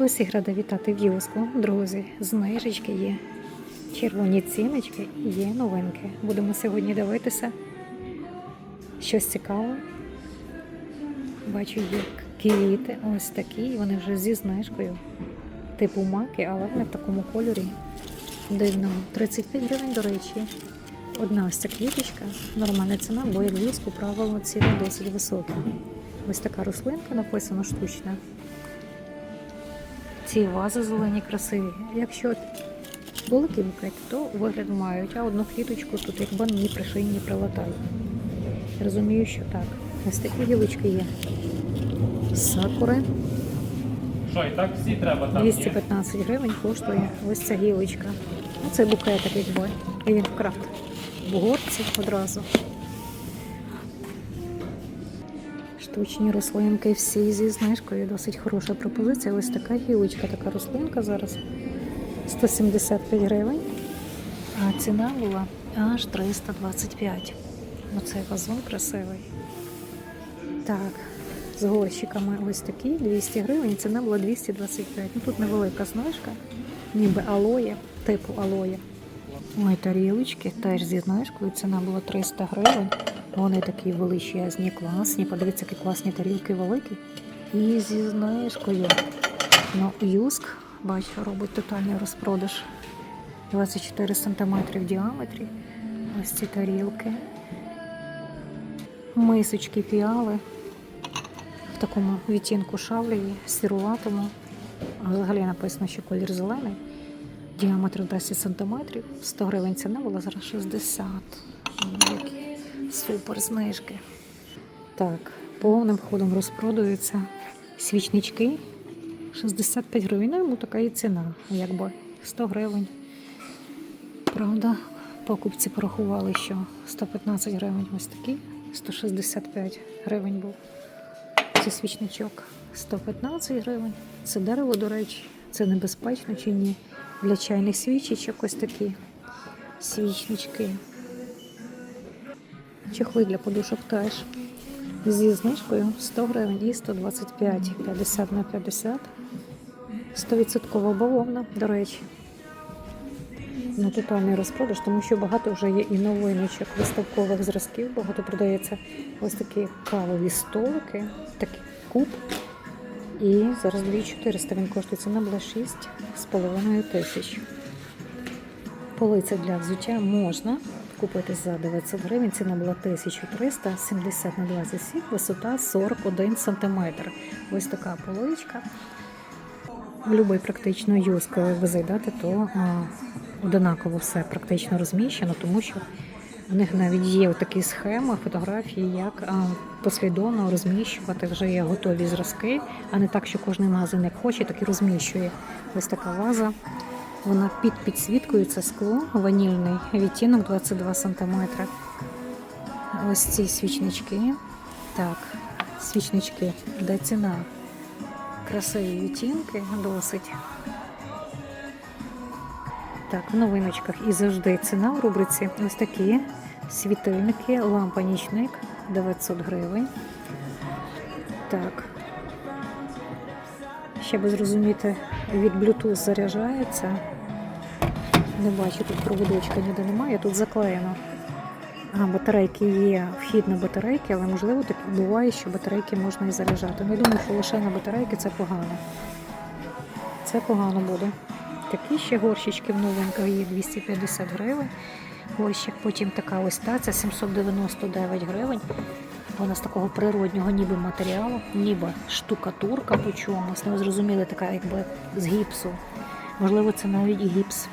Усіх рада вітати в Юску, друзі. Знижечки є, червоні ціночки і є новинки. Будемо сьогодні дивитися щось цікаве. Бачу, є квіти, ось такі, вони вже зі знижкою. Типу маки, але не в такому кольорі. Дивному. 35 гривень, до речі. Одна ось ця квіточка, нормальна ціна, бо як в Юску правило ціни досить високі. Ось така рослинка написано штучна. Ці вази зелені красиві. Якщо великий букет, то вигляд мають, а одну квіточку тут якби мені пришині прилатають. Розумію, що так. Ось такі гілочки є. Сакури. Що, і так всі треба там? є? 215 гривень коштує ось ця гілочка. Ну, це букетик якби. І він вкрат. В горці одразу. Штучні рослинки всі зі знижкою. Досить хороша пропозиція. Ось така гілочка, така рослинка зараз 175 гривень. А ціна була аж 325. Оцей вазон красивий. Так, з горщиками ось такі 200 гривень, ціна була 225. Ну тут невелика знижка, ніби алоє, типу алоє. Ой, тарілочки теж зі знижкою, ціна була 300 гривень. Вони такі величезні, класні. Подивіться, які класні тарілки великі. І зі знижкою. Ну, Юск, бачу, робить тотальний розпродаж. 24 см в діаметрі. Ось ці тарілки. Мисочки піали в такому відтінку шавлеві, сіруватому. Взагалі написано, що колір зелений. Діаметр 10 см. 100 гривень ціна була зараз 60. Ну, супер знижки. Так, повним ходом розпродаються свічнички. 65 гривень. Ну, йому така і ціна, якби 100 гривень. Правда, покупці порахували, що 115 гривень ось такі, 165 гривень був. Це свічничок 115 гривень. Це дерево, до речі, це небезпечно чи ні. Для чайних свічечок ось такі свічнички. Чехли для подушок теж. Зі знижкою 100 гривень і 125, 50 на 50. 100% бавовна, до речі. На тотальний розпродаж, тому що багато вже є і новиночок, виставкових зразків. Багато продається ось такі кавові столики, такий куб. І зараз 2400 він коштує. Ціна була 6,5 тисяч. Полиця для взуття можна купити за 900 гривень. Ціна була 1300, 70 на 27, висота 41 см. Ось така поличка. В будь-який практично юз, коли ви зайдете, то а, однаково все практично розміщено, тому що в них навіть є такі схеми, фотографії, як послідовно розміщувати вже є готові зразки, а не так, що кожен магазин як хоче, так і розміщує. Ось така ваза. Вона під підсвіткою, це скло, ванільний відтінок 22 см. Ось ці свічнички. Так, свічнички, де ціна? Красиві відтінки, досить. Так, в новиночках і завжди ціна в рубриці. Ось такі світильники, лампа нічник 900 гривень. Так. Ще би зрозуміти, від Bluetooth заряджається. Не бачу, тут проводочка ніде немає, тут заклеєно. А, батарейки є, вхід на батарейки, але можливо таке буває, що батарейки можна і заряджати. Ну, я думаю, що лише на батарейки це погано. Це погано буде. Такі ще горщички в новинках є 250 гривень. Горщик, потім така ось та, це 799 гривень. Вона з такого природнього ніби матеріалу, ніби штукатурка по чомусь. Не зрозуміли, така якби з гіпсу. Можливо, це навіть гіпс.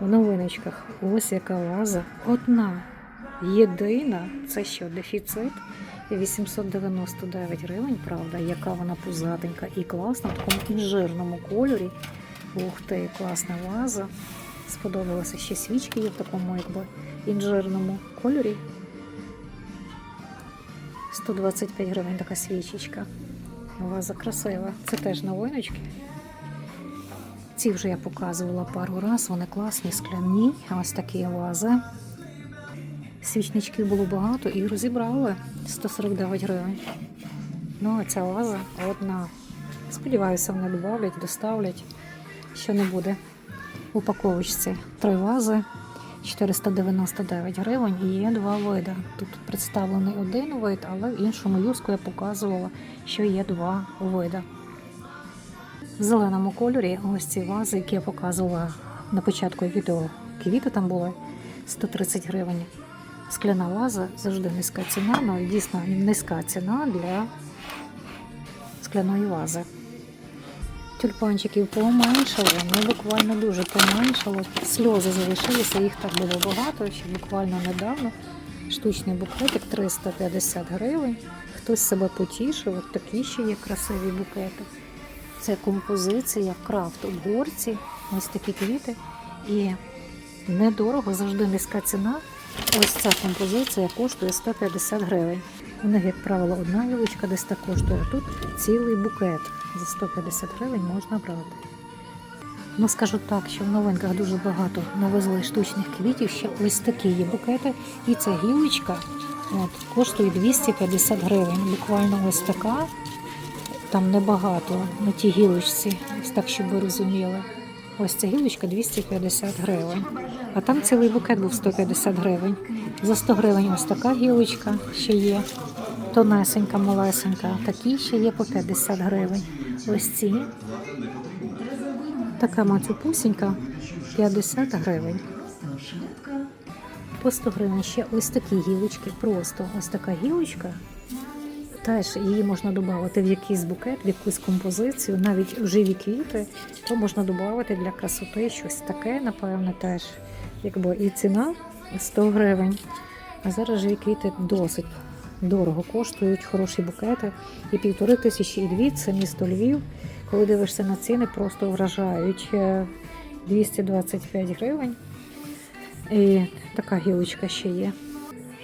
В новиночках ось яка ваза. Одна єдина, це що, дефіцит? 899 гривень, правда, яка вона пузатенька і класна, в такому інжирному кольорі. Ух ти, класна ваза. Сподобалося ще свічки є в такому якби інжирному кольорі. 125 гривень така свічечка. Ваза красива. Це теж новиночки. Ці вже я показувала пару раз, вони класні, скляні. Ось такі вази. Свічничків було багато і розібрали 149 гривень. Ну, а ця ваза одна Сподіваюся, вони додавлять, доставлять, що не буде. В упаковочці три вази 499 гривень і є два види. Тут представлений один вид, але в іншому юску я показувала, що є два види. В зеленому кольорі ось ці вази, які я показувала на початку відео. Квіти там були 130 гривень. Скляна ваза завжди низька ціна, ну дійсно низька ціна для скляної вази. Тюльпанчиків поменшало, ну буквально дуже поменшало. Сльози залишилися, їх так було багато, ще буквально недавно. Штучний букетик 350 гривень. Хтось себе потішив, от такі ще є красиві букети. Це композиція крафт у горці, ось такі квіти. І недорого, завжди низька ціна. Ось ця композиція коштує 150 гривень. У них, як правило, одна гілочка десь так коштує, а тут цілий букет за 150 гривень можна брати. Ну, скажу так, що в новинках дуже багато навезли штучних квітів, ще ось такі є букети. І ця гілочка от, коштує 250 гривень. Буквально ось така. Там небагато на тій гілочці, ось так, щоб ви розуміли. Ось ця гілочка 250 гривень. А там цілий букет був 150 гривень. За 100 гривень ось така гілочка ще є. Тонесенька, малесенька. Такі ще є по 50 гривень. Ось ці. Така мацюпусінька 50 гривень. По 100 гривень ще ось такі гілочки. Просто ось така гілочка. Теж її можна додати в якийсь букет, в якусь композицію, навіть в живі квіти, то можна додати для красоти щось таке, напевне, теж. Якби і ціна 100 гривень. А зараз живі квіти досить дорого коштують, хороші букети. І півтори тисячі, і дві це місто Львів. Коли дивишся на ціни, просто вражають Е, 225 гривень. І така гілочка ще є.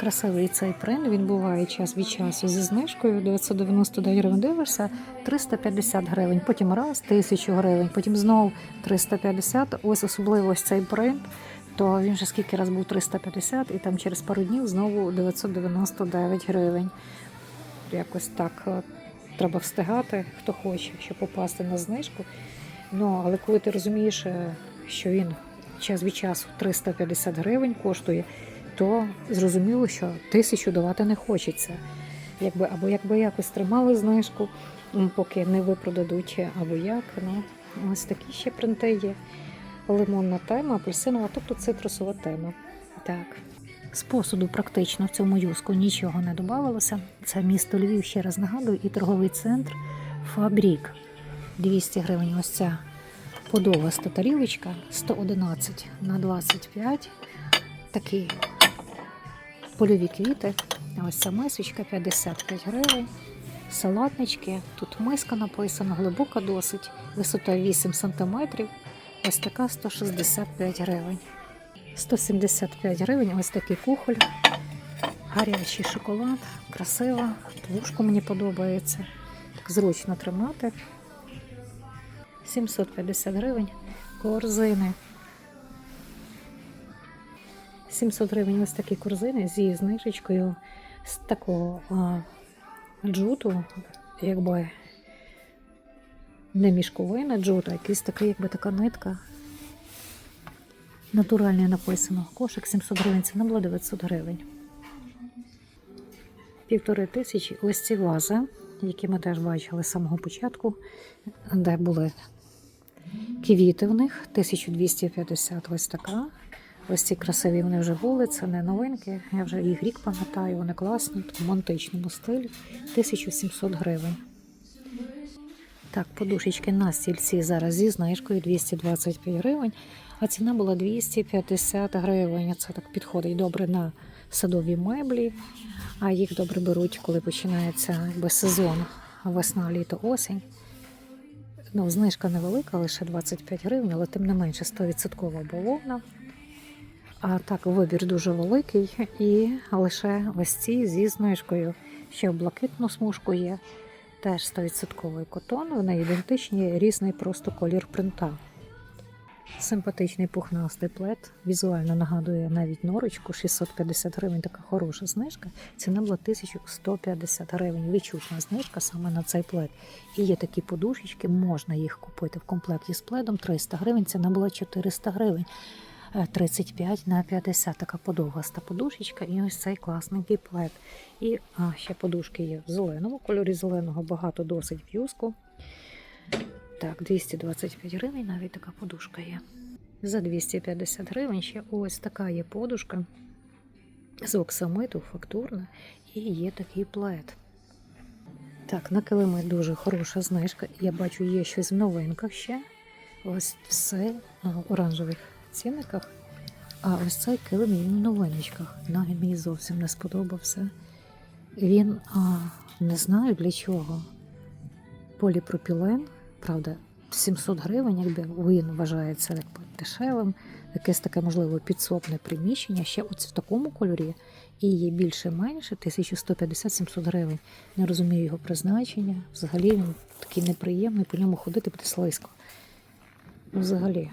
Красивий цей принт, він буває час від часу зі знижкою 999 гривень. Дивишся 350 гривень, потім раз 1000 гривень, потім знову 350. Ось особливо цей принт. То він вже скільки раз був 350, і там через пару днів знову 999 гривень. Якось так е, треба встигати, хто хоче, щоб попасти на знижку. Ну, але коли ти розумієш, е, що він час від часу 350 гривень коштує, то зрозуміло, що тисячу давати не хочеться. Якби, або якби якось тримали знижку, поки не випродадуть, або як. Ну, ось такі ще принти є. Лимонна тема, апельсинова, тобто цитрусова тема. Так. З посуду практично в цьому юску нічого не додавалося. Це місто Львів, ще раз нагадую, і торговий центр Фабрік. 200 гривень ось ця подовгаста тарілочка 111 на 25. Такі польові квіти. Ось ця мисочка 55 гривень. Салатнички. Тут миска написана, глибока досить, висота 8 см. Ось така 165 гривень. 175 гривень, ось такий кухоль. Гарячий шоколад, красиво. Ложку мені подобається. Так зручно тримати. 750 гривень. Корзини. 700 гривень ось такі корзини зі знижечкою з такого а, джуту, якби не мішковина джут, а якийсь такий, якби така нитка. Натуральне написано. Кошик 700 гривень, ціна була 900 гривень. Півтори тисячі. Ось ці вази, які ми теж бачили з самого початку, де були квіти в них, 1250 ось така. Ось ці красиві вони вже були, це не новинки. Я вже їх рік пам'ятаю, вони класні, в такому античному стилі. 1700 гривень. Так, подушечки на стільці зараз зі знижкою 225 гривень, а ціна була 250 гривень. Це так підходить добре на садові меблі, а їх добре беруть, коли починається якби, сезон весна, літо, осінь. Ну, знижка невелика, лише 25 гривень, але тим не менше 100% бавовна. А так, вибір дуже великий, і лише ось ці зі знижкою. Ще в блакитну смужку є. Теж 100% котон, вони ідентичні, різний просто колір принта. Симпатичний пухнастий плед. Візуально нагадує навіть норочку 650 гривень. Така хороша знижка. Ціна була 1150 гривень. Відчутна знижка саме на цей плед. І є такі подушечки, можна їх купити в комплекті з пледом 300 гривень. Ціна була 400 гривень. Е, 35 на 50 така подовгаста подушечка і ось цей класненький плед. І а, ще подушки є в зеленому кольорі зеленого, багато досить в'юзку. Так, 225 гривень, навіть така подушка є. За 250 гривень ще ось така є подушка з оксамиту, фактурна, і є такий плед. Так, на килими дуже хороша знижка. Я бачу, є щось в новинках ще. Ось все оранжевих цінниках. А ось цей килим він в новиночках. Навіть мені зовсім не сподобався. Він а, не знаю для чого. Поліпропілен, правда, 700 гривень, якби він вважається якби дешевим, якесь таке, можливо, підсобне приміщення, ще ось в такому кольорі, і є більше-менше 1150-700 гривень. Не розумію його призначення. Взагалі він такий неприємний, по ньому ходити буде слизько. Ну, Взагалі,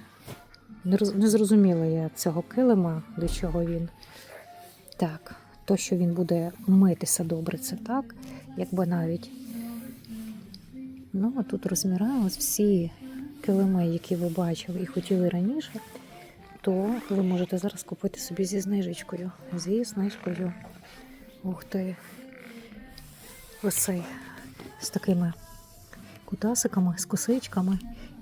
не, зрозуміла я цього килима, для чого він. Так, то, що він буде митися добре, це так, якби навіть. Ну, а тут розміраємо всі килими, які ви бачили і хотіли раніше, то ви можете зараз купити собі зі знижечкою. Зі знижкою. Ух ти. Ось цей з такими кутасиками, з косичками.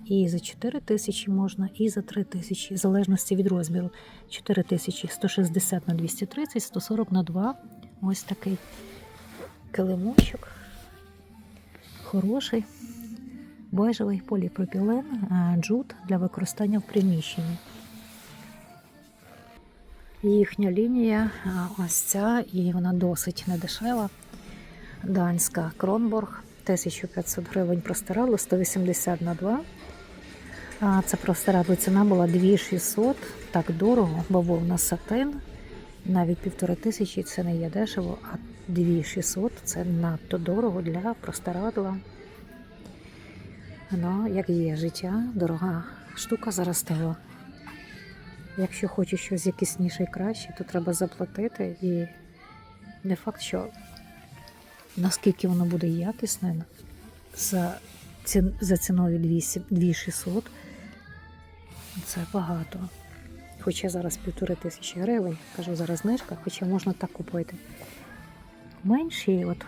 І за 4 тисячі можна, і за 3 тисячі, в залежності від розміру. 4 тисячі 160 на 230, 140 на 2. Ось такий килимочок. Хороший. Бежевий поліпропілен, а, джут для використання в приміщенні. Їхня лінія ось ця, і вона досить недешева. Данська Кронборг 1500 гривень простирадло, 180 на 2. А це простирадло ціна була 2600, так дорого, бавовна сатин. Навіть півтори тисячі це не є дешево, а 2600 це надто дорого для простирадла. Ну, як є життя, дорога штука зараз стала. Якщо хочеш щось якісніше і краще, то треба заплатити. І не факт, що наскільки воно буде якісне за ціною 2600, це багато. Хоча зараз півтори тисячі гривень, кажу, зараз знижка, хоча можна так купити. Менші, от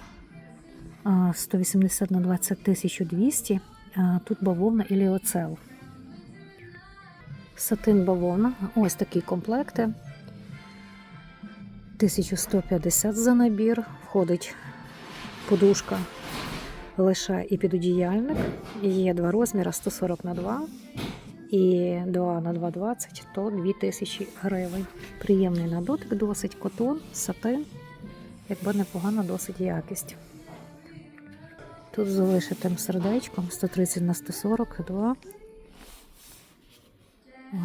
180 на 20 1200, а, тут бавовна і ліоцел. Сатин бавовна, ось такі комплекти. 1150 за набір. Входить подушка лише і підодіяльник. Є два розміри 140 на 2 і 2 на 2,20, то 2000 гривень. Приємний на дотик, досить котон, сатин, якби непогана досить якість. Тут з залишитим сердечком 130 на 142.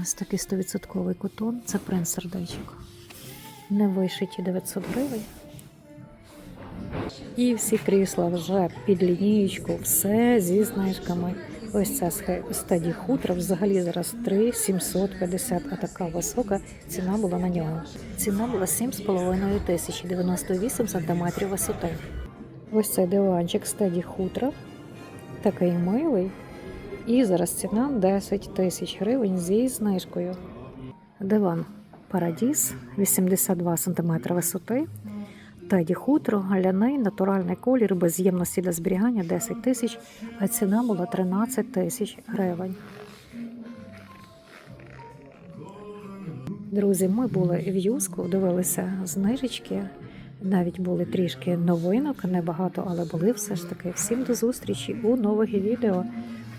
Ось такий 100% котон. Це принц сердечок. Не вишиті 900 гривень. І всі крісла вже під лінієчку, все зі знижками. Ось ця схе- хутра взагалі зараз 3 750, а така висока ціна була на нього. Ціна була 7,5 тисяч, 98 сантиметрів висоти. Ось цей диванчик стаді хутра, такий милий. І зараз ціна 10 тисяч гривень зі знижкою. Диван Парадіс 82 см висоти. Теді хутро, галяний, натуральний колір, без ємності для зберігання 10 тисяч, а ціна була 13 тисяч гривень. Друзі, ми були в Юску, дивилися знижечки. Навіть були трішки новинок, небагато, але були все ж таки. Всім до зустрічі у нових відео,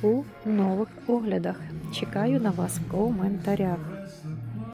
у нових оглядах. Чекаю на вас в коментарях.